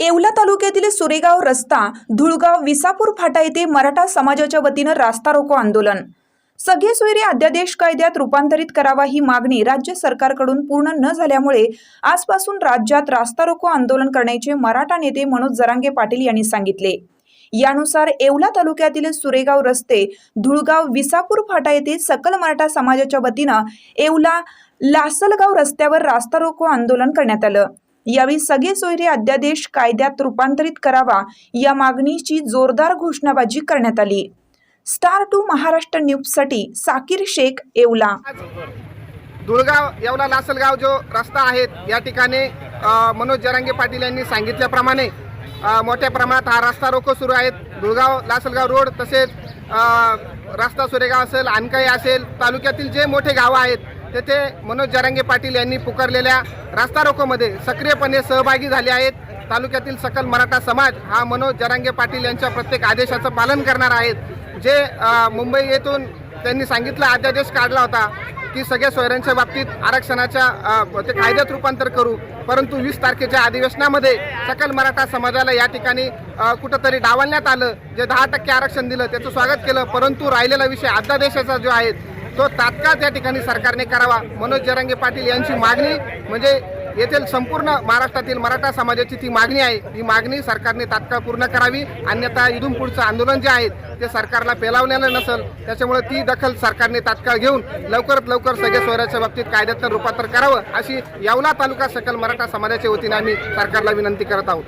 येवला तालुक्यातील सुरेगाव रस्ता धुळगाव विसापूर फाटा येथे मराठा समाजाच्या वतीनं रास्ता रोको आंदोलन. सगळे सोयरे अध्यादेश कायद्यात रूपांतरित करावा ही मागणी राज्य सरकारकडून पूर्ण न झाल्यामुळे आजपासून राज्यात रास्ता रोको आंदोलन करण्याचे मराठा नेते मनोज जरांगे पाटील यांनी सांगितले. यानुसार येवला तालुक्यातील सुरेगाव रस्ते धुळगाव विसापूर फाटा येथे सकल मराठा समाजाच्या वतीनं येवला लासलगाव रस्त्यावर रास्ता रोको आंदोलन करण्यात आलं. यावेळी सगळे सोयरे अध्यादेश कायद्यात रूपांतरित करावा या मागणीची जोरदार घोषणाबाजी करण्यात आली. स्टार टू महाराष्ट्र न्यूजसाठी साकीर शेख येवला. धुळगाव येवला लासलगाव जो रस्ता आहे या ठिकाणी मनोज जरांगे पाटील यांनी सांगितल्याप्रमाणे मोठ्या प्रमाणात हा रस्ता रोको सुरू आहेत. धुळगाव लासलगाव रोड तसेच रस्ता सुरेगाव असेल अनकाई असेल तालुक्यातील जे मोठे गावं आहेत तेथे मनोज जरांगे पाटील यांनी पुकारलेल्या रास्ता रोकोमध्ये सक्रियपणे सहभागी झाले आहेत. तालुक्यातील सकल मराठा समाज हा मनोज जरांगे पाटील यांच्या प्रत्येक आदेशाचं पालन करणार आहेत. जे मुंबई येथून त्यांनी सांगितलं अध्यादेश काढला होता की सगळ्या सोयऱ्यांच्या बाबतीत आरक्षणाच्या ते कायद्यात रूपांतर करू. परंतु वीस तारखेच्या अधिवेशनामध्ये सकल मराठा समाजाला या ठिकाणी कुठंतरी डावलण्यात आलं. जे दहा टक्के आरक्षण दिलं त्याचं स्वागत केलं. परंतु राहिलेला विषय अध्यादेशाचा जो आहे तो तात्काळ त्या ठिकाणी सरकारने करावा. मनोज जरांगे पाटील यांची मागणी म्हणजे येथील संपूर्ण महाराष्ट्रातील मराठा समाजाची ती मागणी आहे. ही मागणी सरकारने तात्काळ पूर्ण करावी. अन्यथा इथून पुढचं आंदोलन जे आहे ते सरकारला पेलावलेलं नसेल. त्याच्यामुळे ती दखल सरकारने तात्काळ घेऊन लवकरात लवकर सगळ्या सोयऱ्याच्या बाबतीत कायद्यात रूपांतर करावं अशी येवला तालुका सकल मराठा समाजाच्या वतीने आम्ही सरकारला विनंती करत आहोत.